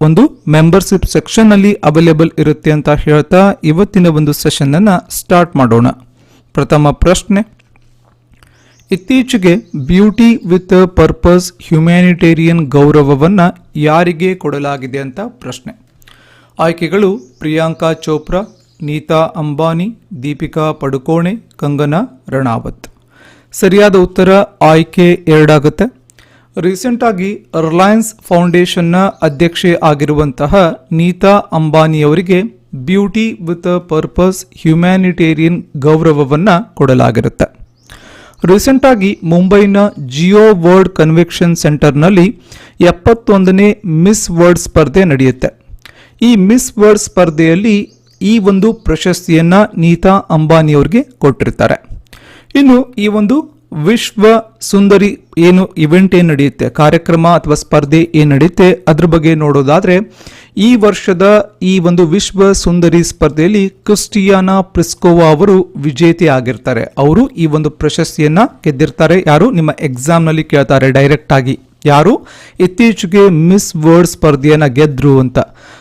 ಒಂದು membership section ಅಲ್ಲಿ available ಇರುತ್ತೆ ಅಂತ ಹೇಳ್ತಾ ಇವತ್ತಿನ ಒಂದು ಸೆಷನ್ ಅನ್ನ ಸ್ಟಾರ್ಟ್ ಮಾಡೋಣ. ಪ್ರಥಮ ಪ್ರಶ್ನೆ. ಇತ್ತೀಚೆಗೆ ಬ್ಯೂಟಿ ವಿತ್ ಪರ್ಪಸ್ ಹ್ಯುಮ್ಯಾನಿಟೇರಿಯನ್ ಗೌರವವನ್ನು ಯಾರಿಗೆ ಕೊಡಲಾಗಿದೆ ಅಂತ ಪ್ರಶ್ನೆ. ಆಯ್ಕೆಗಳು ಪ್ರಿಯಾಂಕಾ ಚೋಪ್ರಾ, ನೀತಾ ಅಂಬಾನಿ, ದೀಪಿಕಾ ಪಡುಕೋಣೆ, ಕಂಗನಾ ರಣಾವತ್. ಸರಿಯಾದ ಉತ್ತರ ಆಯ್ಕೆ ಎರಡಾಗುತ್ತೆ. ರೀಸೆಂಟಾಗಿ ರಿಲಯನ್ಸ್ ಫೌಂಡೇಶನ್ನ ಅಧ್ಯಕ್ಷೆ ಆಗಿರುವಂತಹ ನೀತಾ ಅಂಬಾನಿಯವರಿಗೆ ಬ್ಯೂಟಿ ವಿತ್ ಪರ್ಪಸ್ ಹ್ಯುಮ್ಯಾನಿಟೇರಿಯನ್ ಗೌರವವನ್ನು ಕೊಡಲಾಗಿರುತ್ತೆ. ರೀಸೆಂಟ್ ಆಗಿ ಮುಂಬೈನ ಜಿಯೋ ವರ್ಲ್ಡ್ ಕನ್ವೆಕ್ಷನ್ ಸೆಂಟರ್ನಲ್ಲಿ ಎಪ್ಪತ್ತೊಂದನೇ ಮಿಸ್ ವರ್ಲ್ಡ್ ಸ್ಪರ್ಧೆ ನಡೆಯುತ್ತೆ. ಈ ಮಿಸ್ ವರ್ಲ್ಡ್ ಸ್ಪರ್ಧೆಯಲ್ಲಿ ಈ ಒಂದು ಪ್ರಶಸ್ತಿಯನ್ನು ನೀತಾ ಅಂಬಾನಿಯವರಿಗೆ ಕೊಟ್ಟಿರ್ತಾರೆ. ಇನ್ನು ಈ ಒಂದು ವಿಶ್ವ ಸುಂದರಿ ಏನು ಇವೆಂಟ್ ಏನು ನಡೆಯುತ್ತೆ? ಕಾರ್ಯಕ್ರಮ ಅಥವಾ ಸ್ಪರ್ಧೆ ಏನು ನಡೆಯುತ್ತೆ? ಅದ್ರ ಬಗ್ಗೆ ನೋಡೋದಾದರೆ, ಈ ವರ್ಷದ ಈ ಒಂದು ವಿಶ್ವ ಸುಂದರಿ ಸ್ಪರ್ಧೆಯಲ್ಲಿ ಕ್ರಿಸ್ಟಿಯಾನಾ ಪ್ರಿಸ್ಕೋವಾ ಅವರು ವಿಜೇತೆ ಆಗಿರ್ತಾರೆ. ಅವರು ಈ ಒಂದು ಪ್ರಶಸ್ತಿಯನ್ನು ಗೆದ್ದಿರ್ತಾರೆ. ಯಾರು? ನಿಮ್ಮ ಎಕ್ಸಾಮ್ನಲ್ಲಿ ಕೇಳ್ತಾರೆ ಡೈರೆಕ್ಟ್ ಆಗಿ. ಯಾರು? ಇತ್ತೀಚೆಗೆ ಮಿಸ್ ವರ್ಲ್ಡ್ ಸ್ಪರ್ಧೆಯನ್ನು ಗೆದ್ರು ಅಂತ.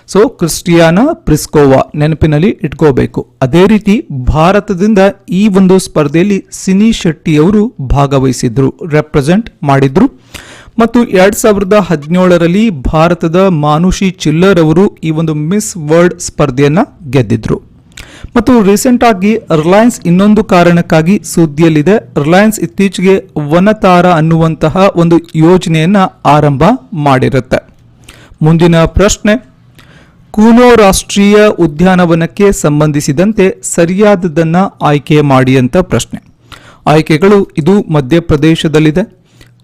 ಸೊ ಕ್ರಿಸ್ಟಿಯಾನಾ ಪ್ರಿಸ್ಕೋವಾ ನೆನಪಿನಲ್ಲಿ ಇಟ್ಕೋಬೇಕು. ಅದೇ ರೀತಿ ಭಾರತದಿಂದ ಈ ಒಂದು ಸ್ಪರ್ಧೆಯಲ್ಲಿ ಸಿನಿ ಶೆಟ್ಟಿ ಅವರು ಭಾಗವಹಿಸಿದ್ರು ರೆಪ್ರೆಸೆಂಟ್ ಮಾಡಿದ್ರು. ಮತ್ತು ಎರಡ್ ಸಾವಿರದ ಹದಿನೇಳರಲ್ಲಿ ಭಾರತದ ಮಾನುಷಿ ಚಿಲ್ಲರ್ ಅವರು ಈ ಒಂದು ಮಿಸ್ ವರ್ಲ್ಡ್ ಸ್ಪರ್ಧೆಯನ್ನ ಗೆದ್ದಿದ್ರು. ಮತ್ತು ರೀಸೆಂಟ್ ಆಗಿ ರಿಲಯನ್ಸ್ ಇನ್ನೊಂದು ಕಾರಣಕ್ಕಾಗಿ ಸುದ್ದಿಯಲ್ಲಿದೆ. ರಿಲಯನ್ಸ್ ಇತ್ತೀಚೆಗೆ ವನತಾರ ಅನ್ನುವಂತಹ ಒಂದು ಯೋಜನೆಯನ್ನ ಆರಂಭ ಮಾಡಿರುತ್ತೆ. ಮುಂದಿನ ಪ್ರಶ್ನೆ, ಕೂನೋ ರಾಷ್ಟ್ರೀಯ ಉದ್ಯಾನವನಕ್ಕೆ ಸಂಬಂಧಿಸಿದಂತೆ ಸರಿಯಾದದನ್ನ ಆಯ್ಕೆ ಮಾಡಿ ಅಂತ ಪ್ರಶ್ನೆ. ಆಯ್ಕೆಗಳು ಇದು ಮಧ್ಯಪ್ರದೇಶದಲ್ಲಿದೆ.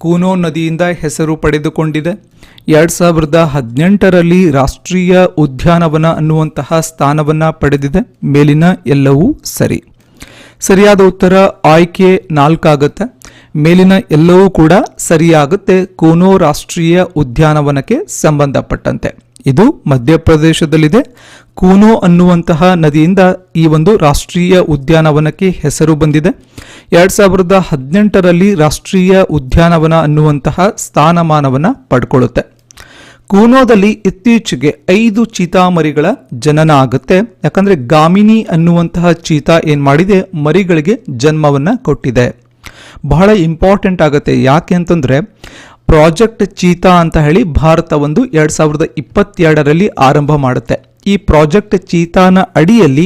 ಕೂನೋ ನದಿಯಿಂದ ಹೆಸರು ಪಡೆದುಕೊಂಡಿದೆ. ಎರಡು ಸಾವಿರದ ಹದಿನೆಂಟರಲ್ಲಿ ರಾಷ್ಟ್ರೀಯ ಉದ್ಯಾನವನ ಅನ್ನುವಂತಹ ಸ್ಥಾನವನ್ನು ಪಡೆದಿದೆ. ಮೇಲಿನ ಎಲ್ಲವೂ ಸರಿ. ಸರಿಯಾದ ಉತ್ತರ ಆಯ್ಕೆ ನಾಲ್ಕಾಗುತ್ತೆ. ಮೇಲಿನ ಎಲ್ಲವೂ ಕೂಡ ಸರಿಯಾಗುತ್ತೆ. ಕೂನೋ ರಾಷ್ಟ್ರೀಯ ಉದ್ಯಾನವನಕ್ಕೆ ಸಂಬಂಧಪಟ್ಟಂತೆ. ಇದು ಮಧ್ಯಪ್ರದೇಶದಲ್ಲಿದೆ. ಕೂನೋ ಅನ್ನುವಂತಹ ನದಿಯಿಂದ ಈ ಒಂದು ರಾಷ್ಟ್ರೀಯ ಉದ್ಯಾನವನಕ್ಕೆ ಹೆಸರು ಬಂದಿದೆ. ಎರಡ್ ಸಾವಿರದ ಹದಿನೆಂಟರಲ್ಲಿ ರಾಷ್ಟ್ರೀಯ ಉದ್ಯಾನವನ ಅನ್ನುವಂತಹ ಸ್ಥಾನಮಾನವನ್ನು ಪಡ್ಕೊಳ್ಳುತ್ತೆ. ಕೂನೋದಲ್ಲಿ ಇತ್ತೀಚೆಗೆ ಐದು ಚೀತಾಮರಿಗಳ ಜನನ ಆಗುತ್ತೆ. ಯಾಕಂದ್ರೆ ಗಾಮಿನಿ ಅನ್ನುವಂತಹ ಚೀತಾ ಏನು ಮಾಡಿದೆ? ಮರಿಗಳಿಗೆ ಜನ್ಮವನ್ನ ಕೊಟ್ಟಿದೆ. ಬಹಳ ಇಂಪಾರ್ಟೆಂಟ್ ಆಗುತ್ತೆ. ಯಾಕೆ ಅಂತಂದ್ರೆ ಪ್ರಾಜೆಕ್ಟ್ ಚೀತಾ ಅಂತ ಹೇಳಿ ಭಾರತ ಒಂದು ಎರಡ್ ಸಾವಿರದ ಇಪ್ಪತ್ತೆರಡರಲ್ಲಿ ಆರಂಭ ಮಾಡುತ್ತೆ. ಈ ಪ್ರಾಜೆಕ್ಟ್ ಚೀತಾನ ಅಡಿಯಲ್ಲಿ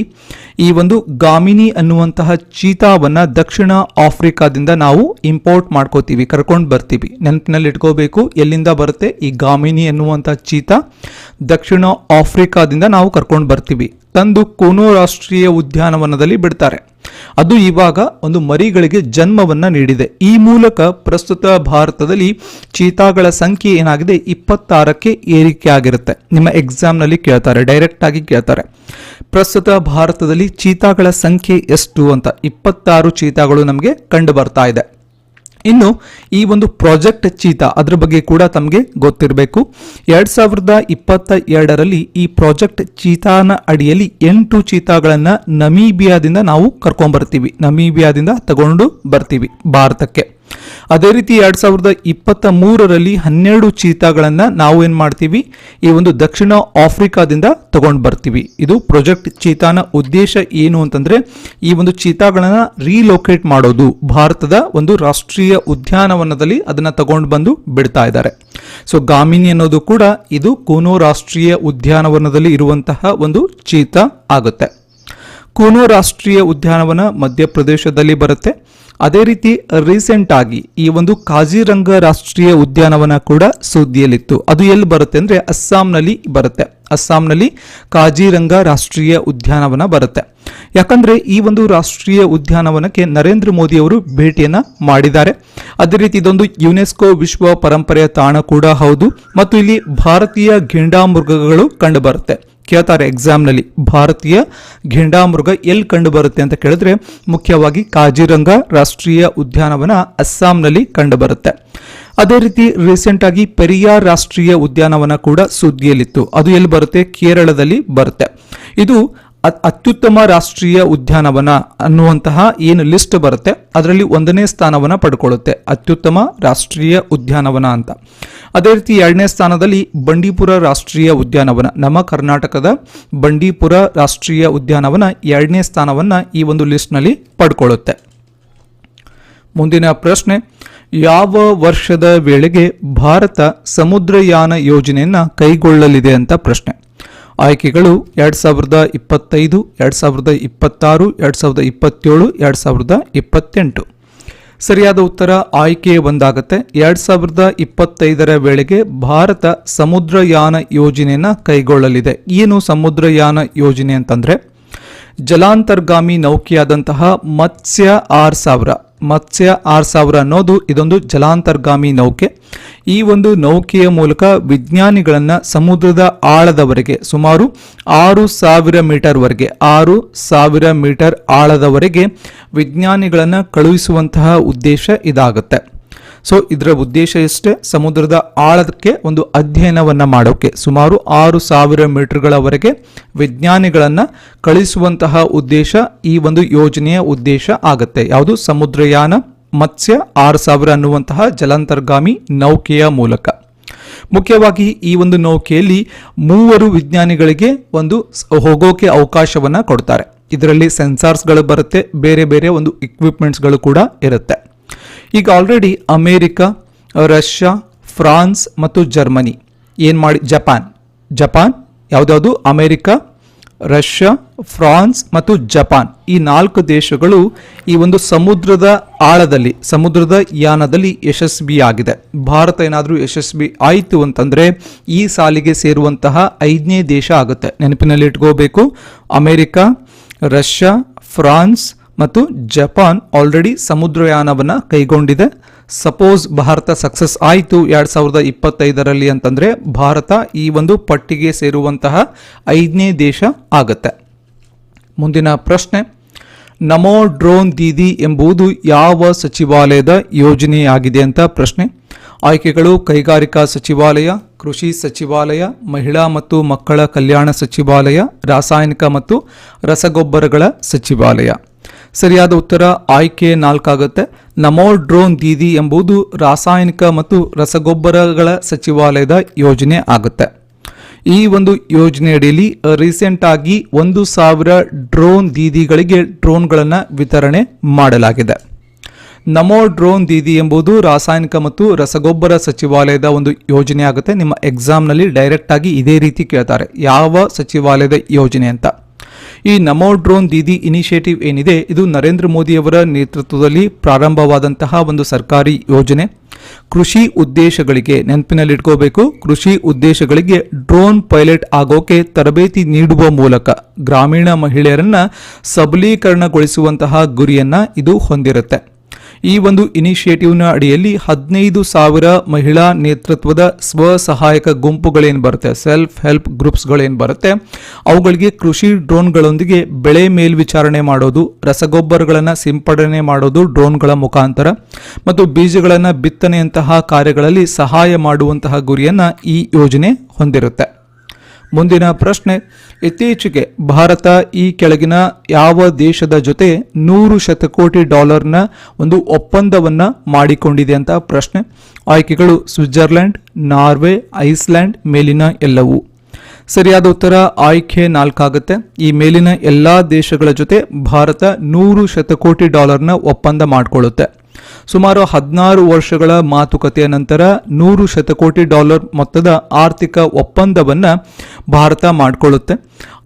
ಈ ಒಂದು ಗಾಮಿನಿ ಅನ್ನುವಂತಹ ಚೀತಾವನ್ನ ದಕ್ಷಿಣ ಆಫ್ರಿಕಾದಿಂದ ನಾವು ಇಂಪೋರ್ಟ್ ಮಾಡ್ಕೋತೀವಿ, ಕರ್ಕೊಂಡು ಬರ್ತೀವಿ. ನೆನಪಿನಲ್ಲಿ ಇಟ್ಕೋಬೇಕು, ಎಲ್ಲಿಂದ ಬರುತ್ತೆ ಈ ಗಾಮಿನಿ ಅನ್ನುವಂಥ ಚೀತಾ? ದಕ್ಷಿಣ ಆಫ್ರಿಕಾದಿಂದ ನಾವು ಕರ್ಕೊಂಡು ಬರ್ತೀವಿ. ತಂದು ಕೋನೋ ರಾಷ್ಟ್ರೀಯ ಉದ್ಯಾನವನದಲ್ಲಿ ಬಿಡ್ತಾರೆ. ಅದು ಇವಾಗ ಒಂದು ಮರಿಗಳಿಗೆ ಜನ್ಮವನ್ನ ನೀಡಿದೆ. ಈ ಮೂಲಕ ಪ್ರಸ್ತುತ ಭಾರತದಲ್ಲಿ ಚೀತಾಗಳ ಸಂಖ್ಯೆ ಏನಾಗಿದೆ? ಇಪ್ಪತ್ತಾರಕ್ಕೆ ಏರಿಕೆ ಆಗಿರುತ್ತೆ. ನಿಮ್ಮ ಎಕ್ಸಾಮ್ನಲ್ಲಿ ಕೇಳ್ತಾರೆ ಡೈರೆಕ್ಟ್ ಆಗಿ ಕೇಳ್ತಾರೆ. ಪ್ರಸ್ತುತ ಭಾರತದಲ್ಲಿ ಚೀತಾಗಳ ಸಂಖ್ಯೆ ಎಷ್ಟು ಅಂತ. ಇಪ್ಪತ್ತಾರು ಚೀತಾಗಳು ನಮಗೆ ಕಂಡು ಬರ್ತಾ ಇದೆ. ಇನ್ನು ಈ ಒಂದು ಪ್ರಾಜೆಕ್ಟ್ ಚೀತಾ ಅದರ ಬಗ್ಗೆ ಕೂಡ ತಮಗೆ ಗೊತ್ತಿರಬೇಕು. ಎರಡ್ ಸಾವಿರದ ಇಪ್ಪತ್ತ ಎರಡರಲ್ಲಿ ಈ ಪ್ರಾಜೆಕ್ಟ್ ಚೀತಾನ ಅಡಿಯಲ್ಲಿ ಎಂಟು ಚೀತಾಗಳನ್ನು ನಮೀಬಿಯಾದಿಂದ ನಾವು ಕರ್ಕೊಂಡ್ಬರ್ತೀವಿ ನಮೀಬಿಯಾದಿಂದ ತಗೊಂಡು ಬರ್ತೀವಿ ಭಾರತಕ್ಕೆ. ಅದೇ ರೀತಿ ಎರಡ್ ಸಾವಿರದ ಇಪ್ಪತ್ತ ಮೂರರಲ್ಲಿ ಹನ್ನೆರಡು ಚೀತಾಗಳನ್ನ ನಾವು ಏನ್ ಮಾಡ್ತೀವಿ? ಈ ಒಂದು ದಕ್ಷಿಣ ಆಫ್ರಿಕಾದಿಂದ ತಗೊಂಡು ಬರ್ತೀವಿ. ಇದು ಪ್ರೊಜೆಕ್ಟ್ ಚೀತಾನ ಉದ್ದೇಶ ಏನು ಅಂತಂದ್ರೆ, ಈ ಒಂದು ಚೀತಾಗಳನ್ನ ರೀಲೋಕೇಟ್ ಮಾಡೋದು. ಭಾರತದ ಒಂದು ರಾಷ್ಟ್ರೀಯ ಉದ್ಯಾನವನದಲ್ಲಿ ಅದನ್ನ ತಗೊಂಡು ಬಂದು ಬಿಡ್ತಾ ಇದ್ದಾರೆ. ಸೊ ಗಾಮಿನಿ ಅನ್ನೋದು ಕೂಡ ಇದು ಕೋನೋ ರಾಷ್ಟ್ರೀಯ ಉದ್ಯಾನವನದಲ್ಲಿ ಇರುವಂತಹ ಒಂದು ಚೀತಾ ಆಗುತ್ತೆ. ಕೂನೋ ರಾಷ್ಟ್ರೀಯ ಉದ್ಯಾನವನ ಮಧ್ಯಪ್ರದೇಶದಲ್ಲಿ ಬರುತ್ತೆ. ಅದೇ ರೀತಿ ರೀಸೆಂಟ್ ಆಗಿ ಈ ಒಂದು ಕಾಜಿರಂಗ ರಾಷ್ಟ್ರೀಯ ಉದ್ಯಾನವನ ಕೂಡ ಸುದ್ದಿಯಲ್ಲಿತ್ತು. ಅದು ಎಲ್ಲಿ ಬರುತ್ತೆ ಅಂದ್ರೆ ಅಸ್ಸಾಂನಲ್ಲಿ ಬರುತ್ತೆ. ಅಸ್ಸಾಂನಲ್ಲಿ ಕಾಜಿರಂಗ ರಾಷ್ಟ್ರೀಯ ಉದ್ಯಾನವನ ಬರುತ್ತೆ. ಯಾಕಂದ್ರೆ ಈ ಒಂದು ರಾಷ್ಟ್ರೀಯ ಉದ್ಯಾನವನಕ್ಕೆ ನರೇಂದ್ರ ಮೋದಿ ಅವರು ಭೇಟಿಯನ್ನ ಮಾಡಿದ್ದಾರೆ. ಅದೇ ರೀತಿ ಇದೊಂದು ಯುನೆಸ್ಕೋ ವಿಶ್ವ ಪರಂಪರೆಯ ತಾಣ ಕೂಡ ಹೌದು. ಮತ್ತು ಇಲ್ಲಿ ಭಾರತೀಯ ಘೇಂಡಾಮೃಗಗಳು ಕಂಡು ಬರುತ್ತೆ. ಕೇಳ್ತಾರೆ ಎಕ್ಸಾಮ್ನಲ್ಲಿ ಭಾರತೀಯ ಘೆಂಡಾಮೃಗ ಎಲ್ಲಿ ಕಂಡುಬರುತ್ತೆ ಅಂತ ಕೇಳಿದ್ರೆ ಮುಖ್ಯವಾಗಿ ಕಾಜಿರಂಗ ರಾಷ್ಟ್ರೀಯ ಉದ್ಯಾನವನ ಅಸ್ಸಾಂನಲ್ಲಿ ಕಂಡುಬರುತ್ತೆ. ಅದೇ ರೀತಿ ರೀಸೆಂಟ್ ಆಗಿ ಪೆರಿಯಾರ್ ರಾಷ್ಟ್ರೀಯ ಉದ್ಯಾನವನ ಕೂಡ ಸುದ್ದಿಯಲ್ಲಿತ್ತು. ಅದು ಎಲ್ಲಿ ಬರುತ್ತೆ? ಕೇರಳದಲ್ಲಿ ಬರುತ್ತೆ. ಇದು ಅತ್ಯುತ್ತಮ ರಾಷ್ಟ್ರೀಯ ಉದ್ಯಾನವನ ಅನ್ನುವಂತಹ ಏನು ಲಿಸ್ಟ್ ಬರುತ್ತೆ, ಅದರಲ್ಲಿ ಒಂದನೇ ಸ್ಥಾನವನ್ನ ಪಡ್ಕೊಳ್ಳುತ್ತೆ. ಅತ್ಯುತ್ತಮ ರಾಷ್ಟ್ರೀಯ ಉದ್ಯಾನವನ ಅಂತ. ಅದೇ ರೀತಿ ಎರಡನೇ ಸ್ಥಾನದಲ್ಲಿ ಬಂಡೀಪುರ ರಾಷ್ಟ್ರೀಯ ಉದ್ಯಾನವನ, ನಮ್ಮ ಕರ್ನಾಟಕದ ಬಂಡೀಪುರ ರಾಷ್ಟ್ರೀಯ ಉದ್ಯಾನವನ ಎರಡನೇ ಸ್ಥಾನವನ್ನ ಈ ಒಂದು ಲಿಸ್ಟ್ನಲ್ಲಿ ಪಡ್ಕೊಳ್ಳುತ್ತೆ. ಮುಂದಿನ ಪ್ರಶ್ನೆ, ಯಾವ ವರ್ಷದ ವೇಳೆಗೆ ಭಾರತ ಸಮುದ್ರಯಾನ ಯೋಜನೆಯನ್ನು ಕೈಗೊಳ್ಳಲಿದೆ ಅಂತ ಪ್ರಶ್ನೆ. ಆಯ್ಕೆಗಳು ಎರಡ್ ಸಾವಿರದ ಇಪ್ಪತ್ತೈದು, ಎರಡ್ ಸಾವಿರದ ಇಪ್ಪತ್ತಾರು, ಎರಡ್ ಸಾವಿರದ ಇಪ್ಪತ್ತೇಳು, ಎರಡ್ ಸಾವಿರದ ಇಪ್ಪತ್ತೆಂಟು. ಸರಿಯಾದ ಉತ್ತರ ಆಯ್ಕೆ ಒಂದಾಗುತ್ತೆ. ಎರಡ್ ಸಾವಿರದ ಇಪ್ಪತ್ತೈದರ ವೇಳೆಗೆ ಭಾರತ ಸಮುದ್ರಯಾನ ಯೋಜನೆಯನ್ನು ಕೈಗೊಳ್ಳಲಿದೆ. ಏನು ಸಮುದ್ರಯಾನ ಯೋಜನೆ ಅಂತಂದ್ರೆ ಜಲಾಂತರ್ಗಾಮಿ ನೌಕೆಯಾದಂತಹ ಮತ್ಸ್ಯ ಆರ್ ಸಾವಿರ. ಮತ್ಸ್ಯ ಆರ್ ಸಾವಿರ ಅನ್ನೋದು ಇದೊಂದು ಜಲಾಂತರ್ಗಾಮಿ ನೌಕೆ. ಈ ಒಂದು ನೌಕೆಯ ಮೂಲಕ ವಿಜ್ಞಾನಿಗಳನ್ನು ಸಮುದ್ರದ ಆಳದವರೆಗೆ ಸುಮಾರು ಆರು ಸಾವಿರ ಮೀಟರ್ವರೆಗೆ ಆರು ಸಾವಿರ ಮೀಟರ್ ಆಳದವರೆಗೆ ವಿಜ್ಞಾನಿಗಳನ್ನು ಕಳುಹಿಸುವಂತಹ ಉದ್ದೇಶ ಇದಾಗುತ್ತೆ. ಸೊ ಇದರ ಉದ್ದೇಶ ಎಷ್ಟೇ, ಸಮುದ್ರದ ಆಳಕ್ಕೆ ಒಂದು ಅಧ್ಯಯನವನ್ನ ಮಾಡೋಕೆ, ಸುಮಾರು ಆರು ಸಾವಿರ ಮೀಟರ್ಗಳವರೆಗೆ ವಿಜ್ಞಾನಿಗಳನ್ನು ಕಳಿಸುವಂತಹ ಉದ್ದೇಶ ಈ ಒಂದು ಯೋಜನೆಯ ಉದ್ದೇಶ ಆಗುತ್ತೆ. ಯಾವುದು? ಸಮುದ್ರಯಾನ, ಮತ್ಸ್ಯ, ಆರು ಸಾವಿರ ಅನ್ನುವಂತಹ ಜಲಾಂತರ್ಗಾಮಿ ನೌಕೆಯ ಮೂಲಕ. ಮುಖ್ಯವಾಗಿ ಈ ಒಂದು ನೌಕೆಯಲ್ಲಿ ಮೂವರು ವಿಜ್ಞಾನಿಗಳಿಗೆ ಒಂದು ಹೋಗೋಕೆ ಅವಕಾಶವನ್ನ ಕೊಡ್ತಾರೆ. ಇದರಲ್ಲಿ ಸೆನ್ಸಾರ್ಸ್ಗಳು ಬರುತ್ತೆ, ಬೇರೆ ಬೇರೆ ಒಂದು ಇಕ್ವಿಪ್ಮೆಂಟ್ಸ್ಗಳು ಕೂಡ ಇರುತ್ತೆ. ಈಗ ಆಲ್ರೆಡಿ ಅಮೇರಿಕ, ರಷ್ಯಾ, ಫ್ರಾನ್ಸ್ ಮತ್ತು ಜರ್ಮನಿ. ಏನು ಮಾಡಿ, ಜಪಾನ್. ಜಪಾನ್, ಯಾವುದ್ಯಾವುದು? ಅಮೇರಿಕ, ರಷ್ಯಾ, ಫ್ರಾನ್ಸ್ ಮತ್ತು ಜಪಾನ್. ಈ ನಾಲ್ಕು ದೇಶಗಳು ಈ ಒಂದು ಸಮುದ್ರದ ಆಳದಲ್ಲಿ, ಸಮುದ್ರದ ಯಾನದಲ್ಲಿ ಯಶಸ್ವಿಯಾಗಿದೆ. ಭಾರತ ಏನಾದರೂ ಯಶಸ್ವಿ ಆಯಿತು ಅಂತಂದರೆ ಈ ಸಾಲಿಗೆ ಸೇರುವಂತಹ ಐದನೇ ದೇಶ ಆಗುತ್ತೆ. ನೆನಪಿನಲ್ಲಿ ಇಟ್ಕೋಬೇಕು ಅಮೇರಿಕ, ರಷ್ಯಾ, ಫ್ರಾನ್ಸ್ ಮತ್ತು ಜಪಾನ್ ಆಲ್ರೆಡಿ ಸಮುದ್ರಯಾನವನ್ನು ಕೈಗೊಂಡಿದೆ. ಸಪೋಸ್ ಭಾರತ ಸಕ್ಸಸ್ ಆಯಿತು ಎರಡು ಸಾವಿರದ ಇಪ್ಪತ್ತೈದರಲ್ಲಿ ಅಂತಂದರೆ ಭಾರತ ಈ ಒಂದು ಪಟ್ಟಿಗೆ ಸೇರುವಂತಹ ಐದನೇ ದೇಶ ಆಗುತ್ತೆ. ಮುಂದಿನ ಪ್ರಶ್ನೆ, ನಮೋ ಡ್ರೋನ್ ದೀದಿ ಎಂಬುದು ಯಾವ ಸಚಿವಾಲಯದ ಯೋಜನೆಯಾಗಿದೆ ಅಂತ ಪ್ರಶ್ನೆ. ಆಯ್ಕೆಗಳು ಕೈಗಾರಿಕಾ ಸಚಿವಾಲಯ, ಕೃಷಿ ಸಚಿವಾಲಯ, ಮಹಿಳಾ ಮತ್ತು ಮಕ್ಕಳ ಕಲ್ಯಾಣ ಸಚಿವಾಲಯ, ರಾಸಾಯನಿಕ ಮತ್ತು ರಸಗೊಬ್ಬರಗಳ ಸಚಿವಾಲಯ. ಸರಿಯಾದ ಉತ್ತರ ಆಯ್ಕೆ ನಾಲ್ಕಾಗುತ್ತೆ. ನಮೋ ಡ್ರೋನ್ ದೀದಿ ಎಂಬುದು ರಾಸಾಯನಿಕ ಮತ್ತು ರಸಗೊಬ್ಬರಗಳ ಸಚಿವಾಲಯದ ಯೋಜನೆ ಆಗುತ್ತೆ. ಈ ಒಂದು ಯೋಜನೆಯಡಿಯಲ್ಲಿ ರೀಸೆಂಟ್ ಆಗಿ ಒಂದು ಸಾವಿರ ಡ್ರೋನ್ ದೀದಿಗಳಿಗೆ ಡ್ರೋನ್ಗಳನ್ನು ವಿತರಣೆ ಮಾಡಲಾಗಿದೆ. ನಮೋ ಡ್ರೋನ್ ದೀದಿ ಎಂಬುದು ರಾಸಾಯನಿಕ ಮತ್ತು ರಸಗೊಬ್ಬರ ಸಚಿವಾಲಯದ ಒಂದು ಯೋಜನೆ ಆಗುತ್ತೆ. ನಿಮ್ಮ ಎಕ್ಸಾಮ್ನಲ್ಲಿ ಡೈರೆಕ್ಟ್ ಆಗಿ ಇದೇ ರೀತಿ ಕೇಳ್ತಾರೆ. ಯಾವ ಸಚಿವಾಲಯದ ಯೋಜನೆ ಅಂತ. ಈ ನಮೋ ಡ್ರೋನ್ ದೀದಿ ಇನಿಷಿಯೇಟಿವ್ ಏನಿದೆ, ಇದು ನರೇಂದ್ರ ಮೋದಿಯವರ ನೇತೃತ್ವದಲ್ಲಿ ಪ್ರಾರಂಭವಾದಂತಹ ಒಂದು ಸರ್ಕಾರಿ ಯೋಜನೆ. ಕೃಷಿ ಉದ್ದೇಶಗಳಿಗೆ ನೆನಪಿನಲ್ಲಿಟ್ಕೋಬೇಕು. ಕೃಷಿ ಉದ್ದೇಶಗಳಿಗೆ ಡ್ರೋನ್ ಪೈಲಟ್ ಆಗೋಕೆ ತರಬೇತಿ ನೀಡುವ ಮೂಲಕ ಗ್ರಾಮೀಣ ಮಹಿಳೆಯರನ್ನ ಸಬಲೀಕರಣಗೊಳಿಸುವಂತಹ ಗುರಿಯನ್ನ ಇದು ಹೊಂದಿರುತ್ತೆ. ಈ ಒಂದು ಇನಿಷಿಯೇಟಿವ್ನ ಅಡಿಯಲ್ಲಿ ಹದಿನೈದು ಸಾವಿರ ಮಹಿಳಾ ನೇತೃತ್ವದ ಸ್ವಸಹಾಯಕ ಗುಂಪುಗಳೇನು ಬರುತ್ತೆ ಸೆಲ್ಫ್ ಹೆಲ್ಪ್ ಗ್ರೂಪ್ಸ್ಗಳೇನು ಬರುತ್ತೆ. ಅವುಗಳಿಗೆ ಕೃಷಿ ಡ್ರೋನ್ಗಳೊಂದಿಗೆ ಬೆಳೆ ಮೇಲ್ವಿಚಾರಣೆ ಮಾಡೋದು, ರಸಗೊಬ್ಬರಗಳನ್ನು ಸಿಂಪಡಣೆ ಮಾಡೋದು ಡ್ರೋನ್ಗಳ ಮುಖಾಂತರ. ಮತ್ತು ಬೀಜಗಳನ್ನು ಬಿತ್ತನೆಯಂತಹ ಕಾರ್ಯಗಳಲ್ಲಿ ಸಹಾಯ ಮಾಡುವಂತಹ ಗುರಿಯನ್ನು ಈ ಯೋಜನೆ ಹೊಂದಿರುತ್ತೆ. ಮುಂದಿನ ಪ್ರಶ್ನೆ, ಇತ್ತೀಚೆಗೆ ಭಾರತ ಈ ಕೆಳಗಿನ ಯಾವ ದೇಶದ ಜೊತೆ ನೂರು ಶತಕೋಟಿ ಡಾಲರ್ನ ಒಂದು ಒಪ್ಪಂದವನ್ನು ಮಾಡಿಕೊಂಡಿದೆ ಅಂತ ಪ್ರಶ್ನೆ. ಆಯ್ಕೆಗಳು ಸ್ವಿಟ್ಜರ್ಲೆಂಡ್ ನಾರ್ವೆ, ಐಸ್ಲ್ಯಾಂಡ್ ಮೇಲಿನ ಎಲ್ಲವೂ. ಸರಿಯಾದ ಉತ್ತರ ಆಯ್ಕೆ ನಾಲ್ಕಾಗುತ್ತೆ. ಈ ಮೇಲಿನ ಎಲ್ಲ ದೇಶಗಳ ಜೊತೆ ಭಾರತ ನೂರು ಶತಕೋಟಿ ಡಾಲರ್ನ ಒಪ್ಪಂದ ಮಾಡಿಕೊಳ್ಳುತ್ತೆ. ಸುಮಾರು ಹದಿನಾರು ವರ್ಷಗಳ ಮಾತುಕತೆಯ ನಂತರ ನೂರು ಶತಕೋಟಿ ಡಾಲರ್ ಮೊತ್ತದ ಆರ್ಥಿಕ ಒಪ್ಪಂದವನ್ನು ಭಾರತ ಮಾಡಿಕೊಳ್ಳುತ್ತೆ.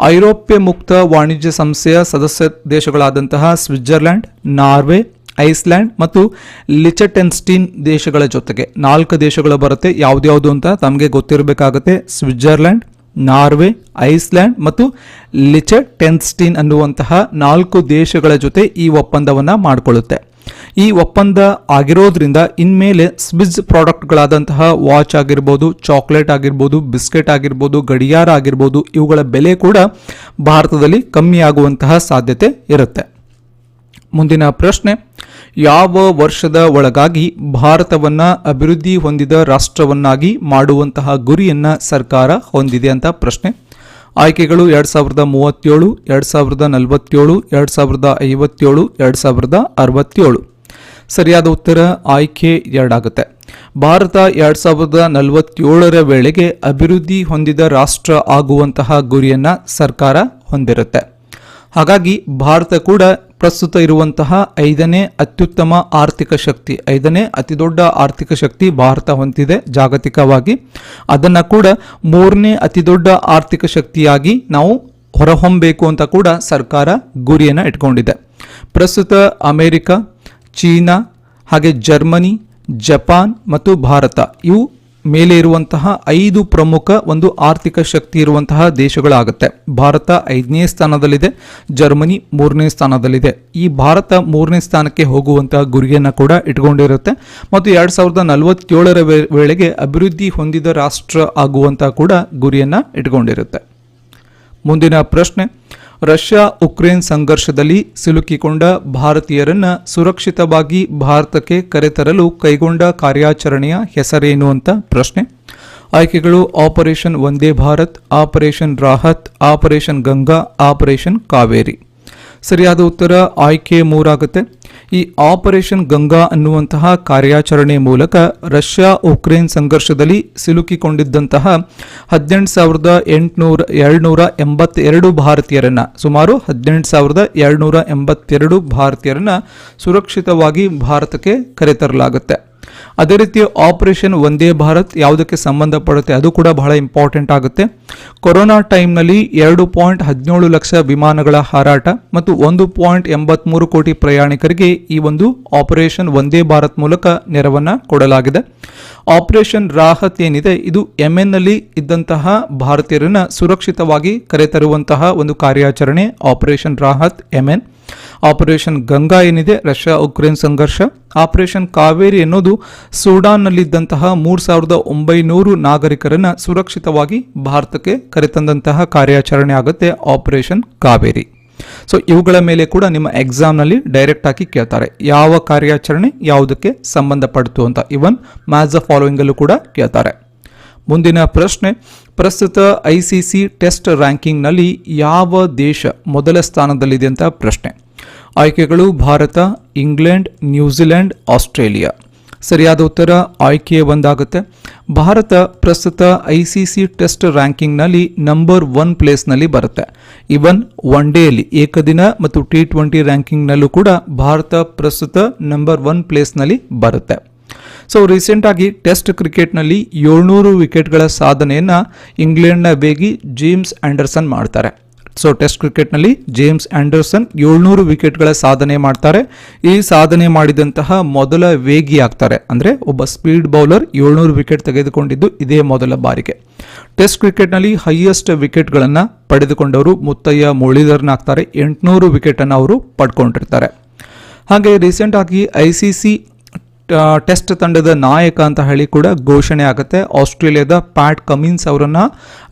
ಐರೋಪ್ಯ ಮುಕ್ತ ವಾಣಿಜ್ಯ ಸಂಸ್ಥೆಯ ಸದಸ್ಯ ದೇಶಗಳಾದಂತಹ ಸ್ವಿಟ್ಜರ್ಲೆಂಡ್, ನಾರ್ವೆ ಐಸ್ಲ್ಯಾಂಡ್ ಮತ್ತು ಲಿಚಟೆನ್ಸ್ಟೀನ್ ದೇಶಗಳ ಜೊತೆಗೆ ನಾಲ್ಕು ದೇಶಗಳು ಬರುತ್ತೆ. ಯಾವ್ದ್ಯಾವುದು ಅಂತ ತಮಗೆ ಗೊತ್ತಿರಬೇಕಾಗುತ್ತೆ. ಸ್ವಿಟ್ಜರ್ಲೆಂಡ್, ನಾರ್ವೆ ಐಸ್ಲ್ಯಾಂಡ್ ಮತ್ತು ಲಿಚಟೆನ್ಸ್ಟೀನ್ ಅನ್ನುವಂತಹ ನಾಲ್ಕು ದೇಶಗಳ ಜೊತೆ ಈ ಒಪ್ಪಂದವನ್ನು ಮಾಡಿಕೊಳ್ಳುತ್ತೆ. ಈ ಒಪ್ಪಂದ ಆಗಿರೋದ್ರಿಂದ ಇನ್ಮೇಲೆ ಸ್ವಿಜ್ ಪ್ರಾಡಕ್ಟ್ಗಳಾದಂತಹ ವಾಚ್ ಆಗಿರ್ಬೋದು, ಚಾಕ್ಲೇಟ್ ಆಗಿರ್ಬೋದು, ಬಿಸ್ಕೆಟ್ ಆಗಿರ್ಬೋದು, ಗಡಿಯಾರ ಆಗಿರ್ಬೋದು, ಇವುಗಳ ಬೆಲೆ ಕೂಡ ಭಾರತದಲ್ಲಿ ಕಮ್ಮಿ ಆಗುವಂತಹ ಸಾಧ್ಯತೆ ಇರುತ್ತೆ. ಮುಂದಿನ ಪ್ರಶ್ನೆ, ಯಾವ ವರ್ಷದ ಒಳಗಾಗಿ ಭಾರತವನ್ನು ಅಭಿವೃದ್ಧಿ ಹೊಂದಿದ ರಾಷ್ಟ್ರವನ್ನಾಗಿ ಮಾಡುವಂತಹ ಗುರಿಯನ್ನು ಸರ್ಕಾರ ಹೊಂದಿದೆ ಅಂತ ಪ್ರಶ್ನೆ. ಆಯ್ಕೆಗಳು ಎರಡ್ ಸಾವಿರದ ಮೂವತ್ತೇಳು, ಎರಡ್ ಸಾವಿರದ ನಲವತ್ತೇಳು, ಎರಡ್ ಸಾವಿರದ ಐವತ್ತೇಳು, ಎರಡ್ ಸಾವಿರದ ಅರವತ್ತೇಳು. ಸರಿಯಾದ ಉತ್ತರ ಆಯ್ಕೆ ಎರಡಾಗುತ್ತೆ. ಭಾರತ ಎರಡ್ ಸಾವಿರದ ನಲವತ್ತೇಳರ ವೇಳೆಗೆ ಅಭಿವೃದ್ಧಿ ಹೊಂದಿದ ರಾಷ್ಟ್ರ ಆಗುವಂತಹ ಗುರಿಯನ್ನ ಸರ್ಕಾರ ಹೊಂದಿರುತ್ತೆ. ಹಾಗಾಗಿ ಭಾರತ ಕೂಡ ಪ್ರಸ್ತುತ ಇರುವಂತಹ ಐದನೇ ಅತ್ಯುತ್ತಮ ಆರ್ಥಿಕ ಶಕ್ತಿ, ಐದನೇ ಅತಿದೊಡ್ಡ ಆರ್ಥಿಕ ಶಕ್ತಿ ಭಾರತ ಹೊಂದಿದೆ ಜಾಗತಿಕವಾಗಿ. ಅದನ್ನು ಕೂಡ ಮೂರನೇ ಅತಿದೊಡ್ಡ ಆರ್ಥಿಕ ಶಕ್ತಿಯಾಗಿ ನಾವು ಹೊರಹೊಮ್ಮಬೇಕು ಅಂತ ಕೂಡ ಸರ್ಕಾರ ಗುರಿಯನ್ನು ಇಟ್ಕೊಂಡಿದೆ. ಪ್ರಸ್ತುತ ಅಮೆರಿಕ, ಚೀನಾ, ಹಾಗೆ ಜರ್ಮನಿ, ಜಪಾನ್ ಮತ್ತು ಭಾರತ ಇವು ಮೇಲೆ ಇರುವಂತಹ ಐದು ಪ್ರಮುಖ ಒಂದು ಆರ್ಥಿಕ ಶಕ್ತಿ ಇರುವಂತಹ ದೇಶಗಳಾಗುತ್ತೆ. ಭಾರತ ಐದನೇ ಸ್ಥಾನದಲ್ಲಿದೆ. ಜರ್ಮನಿ ಮೂರನೇ ಸ್ಥಾನದಲ್ಲಿದೆ. ಈ ಭಾರತ ಮೂರನೇ ಸ್ಥಾನಕ್ಕೆ ಹೋಗುವಂತಹ ಗುರಿಯನ್ನು ಕೂಡ ಇಟ್ಕೊಂಡಿರುತ್ತೆ. ಮತ್ತು ಎರಡು ಸಾವಿರದ ನಲವತ್ತೇಳರ ವೇಳೆಗೆ ಅಭಿವೃದ್ಧಿ ಹೊಂದಿದ ರಾಷ್ಟ್ರ ಆಗುವಂತಹ ಕೂಡ ಗುರಿಯನ್ನು ಇಟ್ಕೊಂಡಿರುತ್ತೆ. ಮುಂದಿನ ಪ್ರಶ್ನೆ ರಷ್ಯಾ ಉಕ್ರೇನ್ ಸಂಘರ್ಷದಲ್ಲಿ ಸಿಲುಕಿಕೊಂಡ ಭಾರತೀಯರನ್ನ ಸುರಕ್ಷಿತವಾಗಿ ಭಾರತಕ್ಕೆ ಕರೆತರಲು ಕೈಗೊಂಡ ಕಾರ್ಯಾಚರಣೆಯ ಹೆಸರೇನು ಅಂತ ಪ್ರಶ್ನೆ. ಆಯ್ಕೆಗಳು operation Vande Bharat, operation Rahat, operation Ganga, operation Kaveri. ಸರಿಯಾದ ಉತ್ತರ ಆಯ್ಕೆ ಮೂರಾಗುತ್ತೆ. ಈ ಆಪರೇಷನ್ ಗಂಗಾ ಅನ್ನುವಂತಹ ಕಾರ್ಯಾಚರಣೆ ಮೂಲಕ ರಷ್ಯಾ ಉಕ್ರೇನ್ ಸಂಘರ್ಷದಲ್ಲಿ ಸಿಲುಕಿಕೊಂಡಿದ್ದಂತಹ ಹದಿನೆಂಟು ಸಾವಿರದ ಎಂಟುನೂರ ಎರಡುನೂರ ಎಂಬತ್ತೆರಡು ಭಾರತೀಯರನ್ನ, ಸುಮಾರು ಹದಿನೆಂಟು ಸಾವಿರದ ಎರಡುನೂರ ಎಂಬತ್ತೆರಡು ಭಾರತೀಯರನ್ನ ಸುರಕ್ಷಿತವಾಗಿ ಭಾರತಕ್ಕೆ ಕರೆತರಲಾಗುತ್ತೆ. ಅದೇ ರೀತಿ ಆಪರೇಷನ್ ವಂದೇ ಭಾರತ್ ಯಾವುದಕ್ಕೆ ಸಂಬಂಧಪಡುತ್ತೆ ಅದು ಕೂಡ ಬಹಳ ಇಂಪಾರ್ಟೆಂಟ್ ಆಗುತ್ತೆ. ಕೊರೋನಾ ಟೈಮ್ನಲ್ಲಿ ಎರಡು ಪಾಯಿಂಟ್ ಹದಿನೇಳು ಲಕ್ಷ ವಿಮಾನಗಳ ಹಾರಾಟ ಮತ್ತು ಒಂದು ಪಾಯಿಂಟ್ ಎಂಬತ್ಮೂರು ಕೋಟಿ ಪ್ರಯಾಣಿಕರಿಗೆ ಈ ಒಂದು ಆಪರೇಷನ್ ವಂದೇ ಭಾರತ್ ಮೂಲಕ ನೆರವನ್ನು ಕೊಡಲಾಗಿದೆ. ಆಪರೇಷನ್ ರಾಹತ್ ಏನಿದೆ, ಇದು ಯೆಮೆನ್ನಲ್ಲಿ ಇದ್ದಂತಹ ಭಾರತೀಯರನ್ನ ಸುರಕ್ಷಿತವಾಗಿ ಕರೆತರುವಂತಹ ಒಂದು ಕಾರ್ಯಾಚರಣೆ, operation Rahat, Yemen. Operation Ganga ಏನಿದೆ ರಷ್ಯಾ ಉಕ್ರೇನ್ ಸಂಘರ್ಷ. ಆಪರೇಷನ್ ಕಾವೇರಿ ಎನ್ನುವುದು ಸೂಡಾನ್ನಲ್ಲಿದ್ದಂತಹ ಮೂರು ಸಾವಿರದ ಒಂಬೈನೂರು ನಾಗರಿಕರನ್ನ ಸುರಕ್ಷಿತವಾಗಿ ಭಾರತಕ್ಕೆ ಕರೆತಂದಂತಹ ಕಾರ್ಯಾಚರಣೆ ಆಗುತ್ತೆ, ಆಪರೇಷನ್ ಕಾವೇರಿ. ಸೊ ಇವುಗಳ ಮೇಲೆ ಕೂಡ ನಿಮ್ಮ ಎಕ್ಸಾಮ್ನಲ್ಲಿ ಡೈರೆಕ್ಟ್ ಆಗಿ ಕೇಳ್ತಾರೆ. ಯಾವ ಕಾರ್ಯಾಚರಣೆ ಯಾವುದಕ್ಕೆ ಸಂಬಂಧಪಡ್ತು ಅಂತ ಇವನ್ ಮ್ಯಾಚ್ ದ ಫಾಲೋಯಿಂಗಲ್ಲೂ ಕೂಡ ಕೇಳ್ತಾರೆ. ಮುಂದಿನ ಪ್ರಶ್ನೆ, ಪ್ರಸ್ತುತ ಐ ಸಿ ಸಿ ಟೆಸ್ಟ್ ರ್ಯಾಂಕಿಂಗ್ನಲ್ಲಿ ಯಾವ ದೇಶ ಮೊದಲ ಸ್ಥಾನದಲ್ಲಿದೆ ಅಂತ ಪ್ರಶ್ನೆ. ಆಯ್ಕೆಗಳು ಭಾರತ ಇಂಗ್ಲೆಂಡ್ ನ್ಯೂಜಿಲೆಂಡ್ ಆಸ್ಟ್ರೇಲಿಯಾ ಸರಿಯಾದ ಉತ್ತರ ಆಯ್ಕೆ ಒಂದಾಗುತ್ತೆ. ಭಾರತ ಪ್ರಸ್ತುತ ಐ ಸಿ ಸಿ ಟೆಸ್ಟ್ ರ್ಯಾಂಕಿಂಗ್ನಲ್ಲಿ ನಂಬರ್ ಒನ್ ಪ್ಲೇಸ್ನಲ್ಲಿ ಬರುತ್ತೆ. ಇವನ್ ಒನ್ ಡೇಯಲ್ಲಿ ಏಕದಿನ ಮತ್ತು ಟಿ ಟ್ವೆಂಟಿ ರ್ಯಾಂಕಿಂಗ್ನಲ್ಲೂ ಕೂಡ ಭಾರತ ಪ್ರಸ್ತುತ ನಂಬರ್ ಒನ್ ಪ್ಲೇಸ್ನಲ್ಲಿ ಬರುತ್ತೆ. ಸೊ ರೀಸೆಂಟ್ ಆಗಿ ಟೆಸ್ಟ್ ಕ್ರಿಕೆಟ್ನಲ್ಲಿ ಏಳ್ನೂರು ವಿಕೆಟ್ಗಳ ಸಾಧನೆಯನ್ನು ಇಂಗ್ಲೆಂಡ್ನ ವೇಗಿ ಜೇಮ್ಸ್ ಆ್ಯಂಡರ್ಸನ್ ಮಾಡ್ತಾರೆ. ಸೊ ಟೆಸ್ಟ್ ಕ್ರಿಕೆಟ್ನಲ್ಲಿ ಜೇಮ್ಸ್ ಆಂಡರ್ಸನ್ ಏಳ್ನೂರು ವಿಕೆಟ್ಗಳ ಸಾಧನೆ ಮಾಡ್ತಾರೆ. ಈ ಸಾಧನೆ ಮಾಡಿದಂತಹ ಮೊದಲ ವೇಗಿ ಆಗ್ತಾರೆ. ಅಂದರೆ ಒಬ್ಬ ಸ್ಪೀಡ್ ಬೌಲರ್ ಏಳ್ನೂರು ವಿಕೆಟ್ ತೆಗೆದುಕೊಂಡಿದ್ದು ಇದೇ ಮೊದಲ ಬಾರಿಗೆ. ಟೆಸ್ಟ್ ಕ್ರಿಕೆಟ್ನಲ್ಲಿ ಹೈಯೆಸ್ಟ್ ವಿಕೆಟ್ಗಳನ್ನು ಪಡೆದುಕೊಂಡವರು ಮುತ್ತಯ್ಯ ಮುರಳೀಧರನ್ ಎಂಟುನೂರು ವಿಕೆಟನ್ನು ಅವರು ಪಡ್ಕೊಂಡಿರ್ತಾರೆ. ಹಾಗೆ ರೀಸೆಂಟ್ ಆಗಿ ಐ ಸಿ ಸಿ ಟೆಸ್ಟ್ ತಂಡದ ನಾಯಕ ಅಂತ ಹೇಳಿ ಕೂಡ ಘೋಷಣೆ ಆಗುತ್ತೆ. ಆಸ್ಟ್ರೇಲಿಯಾದ ಪ್ಯಾಟ್ ಕಮಿನ್ಸ್ ಅವರನ್ನ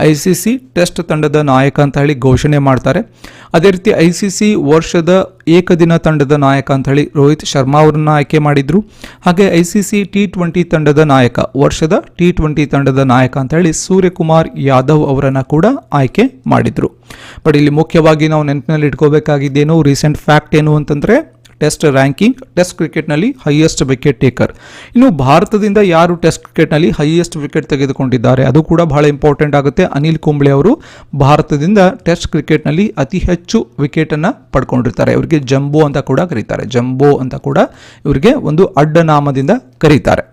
ಐ ಸಿ ಸಿ ಟೆಸ್ಟ್ ತಂಡದ ನಾಯಕ ಅಂತ ಹೇಳಿ ಘೋಷಣೆ ಮಾಡ್ತಾರೆ. ಅದೇ ರೀತಿ ಐ ಸಿ ಸಿ ವರ್ಷದ ಏಕದಿನ ತಂಡದ ನಾಯಕ ಅಂತ ಹೇಳಿ ರೋಹಿತ್ ಶರ್ಮಾ ಅವರನ್ನ ಆಯ್ಕೆ ಮಾಡಿದ್ರು. ಹಾಗೆ I C C T twenty ತಂಡದ ನಾಯಕ, ವರ್ಷದ ಟಿ ಟ್ವೆಂಟಿ ತಂಡದ ನಾಯಕ ಅಂತ ಹೇಳಿ ಸೂರ್ಯಕುಮಾರ್ ಯಾದವ್ ಅವರನ್ನ ಕೂಡ ಆಯ್ಕೆ ಮಾಡಿದ್ರು. ಬಟ್ ಇಲ್ಲಿ ಮುಖ್ಯವಾಗಿ ನಾವು ನೆನಪಿನಲ್ಲಿ ಇಟ್ಕೋಬೇಕಾಗಿದ್ದೇನು ರೀಸೆಂಟ್ ಫ್ಯಾಕ್ಟ್ ಏನು ಅಂತಂದ್ರೆ ಟೆಸ್ಟ್ ರ್ಯಾಂಕಿಂಗ್, ಟೆಸ್ಟ್ ಕ್ರಿಕೆಟ್ನಲ್ಲಿ ಹೈಯೆಸ್ಟ್ ವಿಕೆಟ್ ಟೇಕರ್ ಇನ್ನು ಭಾರತದಿಂದ ಯಾರು ಟೆಸ್ಟ್ ಕ್ರಿಕೆಟ್ನಲ್ಲಿ ಹೈಯೆಸ್ಟ್ ವಿಕೆಟ್ ತೆಗೆದುಕೊಂಡಿದ್ದಾರೆ? ಅದು ಕೂಡ ಬಹಳ ಇಂಪಾರ್ಟೆಂಟ್ ಆಗುತ್ತೆ. ಅನಿಲ್ ಕುಂಬ್ಳೆ ಅವರು ಭಾರತದಿಂದ ಟೆಸ್ಟ್ ಕ್ರಿಕೆಟ್ನಲ್ಲಿ ಅತಿ ಹೆಚ್ಚು ವಿಕೆಟನ್ನು ಪಡ್ಕೊಂಡಿರ್ತಾರೆ. ಇವರಿಗೆ ಜಂಬೋ ಅಂತ ಕೂಡ ಕರೀತಾರೆ. ಜಂಬೋ ಅಂತ ಕೂಡ ಇವರಿಗೆ ಒಂದು ಅಡ್ಡನಾಮದಿಂದ ಕರೀತಾರೆ.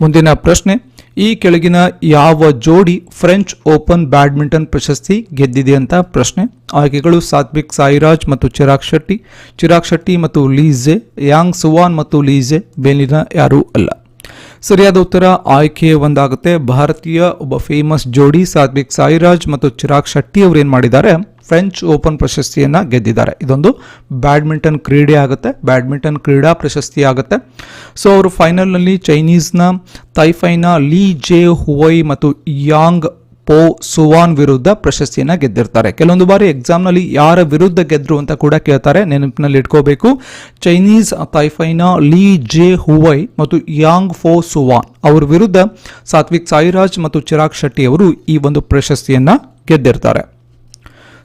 ಮುಂದಿನ ಪ್ರಶ್ನೆ. ಈ ಕೆಳಗಿನ ಯಾವ ಜೋಡಿ ಫ್ರೆಂಚ್ ಓಪನ್ ಬ್ಯಾಡ್ಮಿಂಟನ್ ಪ್ರಶಸ್ತಿ ಗೆದ್ದಿದೆ ಅಂತ ಪ್ರಶ್ನೆ. ಆಯ್ಕೆಗಳು ಸಾತ್ವಿಕ್ ಸಾಯಿರಾಜ್ ಮತ್ತು ಚಿರಾಗ್ ಶೆಟ್ಟಿ. ಚಿರಾಗ್ ಶೆಟ್ಟಿ ಮತ್ತು ಲೀಜೆ ಯಾಂಗ್ ಸುವಾನ್ ಮತ್ತು ಲೀಜೆ ಬೇಲಿನ ಯಾರೂ ಅಲ್ಲ. ಸರಿಯಾದ ಉತ್ತರ ಆಯ್ಕೆ ಒಂದಾಗುತ್ತೆ. ಭಾರತೀಯ ಒಬ್ಬ ಫೇಮಸ್ ಜೋಡಿ ಸಾತ್ವಿಕ್ ಸಾಯಿರಾಜ್ ಮತ್ತು ಚಿರಾಗ್ ಶೆಟ್ಟಿ ಅವರು ಏನು ಮಾಡಿದ್ದಾರೆ? ಫ್ರೆಂಚ್ ಓಪನ್ ಪ್ರಶಸ್ತಿಯನ್ನು ಗೆದ್ದಿದ್ದಾರೆ. ಇದೊಂದು ಬ್ಯಾಡ್ಮಿಂಟನ್ ಕ್ರೀಡೆ ಆಗುತ್ತೆ. ಬ್ಯಾಡ್ಮಿಂಟನ್ ಕ್ರೀಡಾ ಪ್ರಶಸ್ತಿ ಆಗುತ್ತೆ. ಸೊ ಅವರು ಫೈನಲ್ನಲ್ಲಿ ಚೈನೀಸ್ನ ತೈಫೈನ ಲೀ ಜೆ ಹುವೈ ಮತ್ತು ಯಾಂಗ್ ಪೋ ಸುವಾನ್ ವಿರುದ್ಧ ಪ್ರಶಸ್ತಿಯನ್ನು ಗೆದ್ದಿರ್ತಾರೆ. ಕೆಲವೊಂದು ಬಾರಿ ಎಕ್ಸಾಮ್ನಲ್ಲಿ ಯಾರ ವಿರುದ್ಧ ಗೆದ್ರು ಅಂತ ಕೂಡ ಕೇಳ್ತಾರೆ. ನೆನಪಿನಲ್ಲಿ ಇಟ್ಕೋಬೇಕು. ಚೈನೀಸ್ ತೈಫೈನ ಲೀ ಜೆ ಹುವೈ ಮತ್ತು ಯಾಂಗ್ ಫೋ ಸುವಾನ್ ಅವರ ವಿರುದ್ಧ ಸಾತ್ವಿಕ್ ಸಾಯಿರಾಜ್ ಮತ್ತು ಚಿರಾಗ್ ಶೆಟ್ಟಿ ಅವರು ಈ ಒಂದು ಪ್ರಶಸ್ತಿಯನ್ನು ಗೆದ್ದಿರ್ತಾರೆ.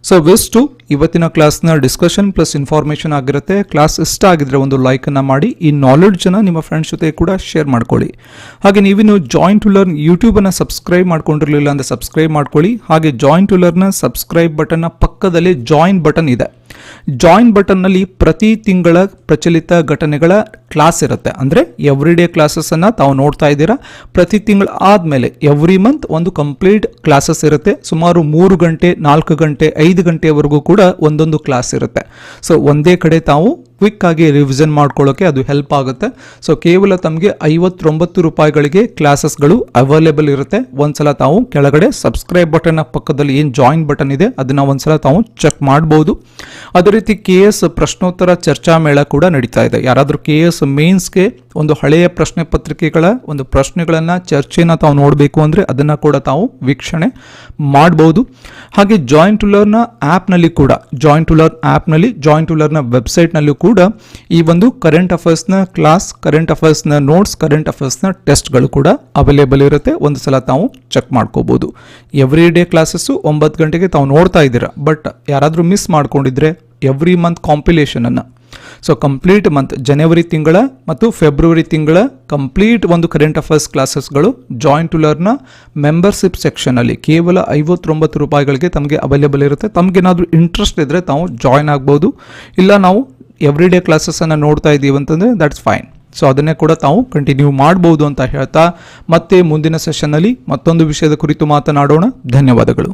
ಸೊ ವಿಸ್ಟು ಇವತ್ತಿನ ಕ್ಲಾಸ್ನ ಡಿಸ್ಕಷನ್ ಪ್ಲಸ್ ಇನ್ಫಾರ್ಮೇಷನ್ ಆಗಿರುತ್ತೆ. ಕ್ಲಾಸ್ ಇಷ್ಟ ಆಗಿದ್ರೆ ಒಂದು ಲೈಕನ್ನು ಮಾಡಿ, ಈ ನಾಲೆಡ್ಜನ್ನು ನಿಮ್ಮ ಫ್ರೆಂಡ್ಸ್ ಜೊತೆ ಕೂಡ ಶೇರ್ ಮಾಡ್ಕೊಳ್ಳಿ. ಹಾಗೆ ನೀವಿನ್ನು ಜಾಯಿಂಟ್ ಟು ಲರ್ನ್ ಯೂಟ್ಯೂಬನ್ನು ಸಬ್ಸ್ಕ್ರೈಬ್ ಮಾಡ್ಕೊಂಡಿರಲಿಲ್ಲ ಅಂದರೆ ಸಬ್ಸ್ಕ್ರೈಬ್ ಮಾಡ್ಕೊಳ್ಳಿ. ಹಾಗೆ ಜಾಯಿಂಟ್ ಟು ಲರ್ನ ಸಬ್ಸ್ಕ್ರೈಬ್ ಬಟನ್ನ ಪಕ್ಕದಲ್ಲಿ ಜಾಯಿನ್ ಬಟನ್ ಇದೆ. ಜಾಯಿನ್ ಬಟನ್ನಲ್ಲಿ ಪ್ರತಿ ತಿಂಗಳ ಪ್ರಚಲಿತ ಘಟನೆಗಳ ಕ್ಲಾಸ್ ಇರುತ್ತೆ. ಅಂದರೆ ಎವ್ರಿ ಡೇ ಕ್ಲಾಸಸನ್ನು ತಾವು ನೋಡ್ತಾ ಇದ್ದೀರಾ. ಪ್ರತಿ ತಿಂಗಳು ಆದಮೇಲೆ ಎವ್ರಿ ಮಂತ್ ಒಂದು ಕಂಪ್ಲೀಟ್ ಕ್ಲಾಸಸ್ ಇರುತ್ತೆ. ಸುಮಾರು ಮೂರು ಗಂಟೆ, ನಾಲ್ಕು ಗಂಟೆ, ಐದು ಗಂಟೆವರೆಗೂ ಕೂಡ ಒಂದೊಂದು ಕ್ಲಾಸ್ ಇರುತ್ತೆ. ಸೊ ಒಂದೇ ಕಡೆ ತಾವು ಕ್ವಿಕ್ ಆಗಿ ರಿವಿಷನ್ ಮಾಡ್ಕೊಳ್ಳೋಕೆ ಅದು ಹೆಲ್ಪ್ ಆಗುತ್ತೆ. ಸೊ ಕೇವಲ ತಮಗೆ ಐವತ್ತೊಂಬತ್ತು ರೂಪಾಯಿಗಳಿಗೆ ಕ್ಲಾಸಸ್ಗಳು ಅವೈಲೇಬಲ್ ಇರುತ್ತೆ. ಒಂದ್ಸಲ ತಾವು ಕೆಳಗಡೆ ಸಬ್ಸ್ಕ್ರೈಬ್ ಬಟನ್ ಪಕ್ಕದಲ್ಲಿ ಏನು ಜಾಯಿನ್ ಬಟನ್ ಇದೆ, ಅದನ್ನ ಒಂದ್ಸಲ ತಾವು ಚೆಕ್ ಮಾಡ್ಬೋದು. ಅದೇ ರೀತಿ ಕೆ ಎಸ್ ಪ್ರಶ್ನೋತ್ತರ ಚರ್ಚಾ ಮೇಳ ಕೂಡ ನಡೀತಾ ಇದೆ. ಯಾರಾದರೂ ಕೆ ಎಸ್ ಮೇನ್ಸ್ಗೆ ಒಂದು ಹಳೆಯ ಪ್ರಶ್ನೆ ಪತ್ರಿಕೆಗಳ ಒಂದು ಪ್ರಶ್ನೆಗಳನ್ನು ಚರ್ಚೆನ ತಾವು ನೋಡಬೇಕು ಅಂದರೆ ಅದನ್ನು ಕೂಡ ತಾವು ವೀಕ್ಷಣೆ ಮಾಡ್ಬೋದು. ಹಾಗೆ ಜಾಯಿಂಟ್ ಟುಲರ್ನ ಆ್ಯಪ್ನಲ್ಲಿ ಕೂಡ ಜಾಯಿಂಟ್ ಟುಲರ್ ಆ್ಯಪ್ನಲ್ಲಿ ಜಾಯಿಂಟ್ ಟುಲರ್ನ ವೆಬ್ಸೈಟ್ನಲ್ಲೂ ಕೂಡ ಈ ಒಂದು ಕರೆಂಟ್ ಅಫೇರ್ಸ್ನ ಕ್ಲಾಸ್ ಕರೆಂಟ್ ಅಫೇರ್ಸ್ನ ನೋಟ್ಸ್ ಕರೆಂಟ್ ಅಫೇರ್ಸ್ನ ಟೆಸ್ಟ್ಗಳು ಕೂಡ ಅವೈಲೇಬಲ್ ಇರುತ್ತೆ. ಒಂದು ಸಲ ತಾವು ಚೆಕ್ ಮಾಡ್ಕೋಬೋದು. ಎವ್ರಿ ಡೇ ಕ್ಲಾಸಸ್ಸು ಒಂಬತ್ತು ಗಂಟೆಗೆ ತಾವು ನೋಡ್ತಾ ಇದ್ದೀರಾ. ಬಟ್ ಯಾರಾದರೂ ಮಿಸ್ ಮಾಡ್ಕೊಂಡಿದ್ರೆ ಎವ್ರಿ ಮಂತ್ ಕಾಂಪಿಲೇಷನನ್ನು ಸೊ ಕಂಪ್ಲೀಟ್ ಮಂತ್ ಜನವರಿ ತಿಂಗಳ ಮತ್ತು ಫೆಬ್ರವರಿ ತಿಂಗಳ ಕಂಪ್ಲೀಟ್ ಒಂದು ಕರೆಂಟ್ ಅಫೇರ್ಸ್ ಕ್ಲಾಸಸ್ಗಳು ಜಾಯಿನ್ ಟು ಲರ್ನ ಮೆಂಬರ್ಶಿಪ್ ಸೆಕ್ಷನಲ್ಲಿ ಕೇವಲ ಐವತ್ತೊಂಬತ್ತು ರೂಪಾಯಿಗಳಿಗೆ ತಮಗೆ ಅವೈಲೇಬಲ್ ಇರುತ್ತೆ. ತಮಗೇನಾದರೂ ಇಂಟ್ರೆಸ್ಟ್ ಇದ್ದರೆ ತಾವು ಜಾಯಿನ್ ಆಗ್ಬೋದು. ಇಲ್ಲ ನಾವು ಎವ್ರಿ ಡೇ ಕ್ಲಾಸಸ್ಸನ್ನು ನೋಡ್ತಾ ಇದ್ದೀವಿ ಅಂತಂದರೆ ದಟ್ಸ್ ಫೈನ್ ಸೊ ಅದನ್ನೇ ಕೂಡ ತಾವು ಕಂಟಿನ್ಯೂ ಮಾಡ್ಬೋದು ಅಂತ ಹೇಳ್ತಾ ಮತ್ತೆ ಮುಂದಿನ ಸೆಷನ್ನಲ್ಲಿ ಮತ್ತೊಂದು ವಿಷಯದ ಕುರಿತು ಮಾತನಾಡೋಣ. ಧನ್ಯವಾದಗಳು.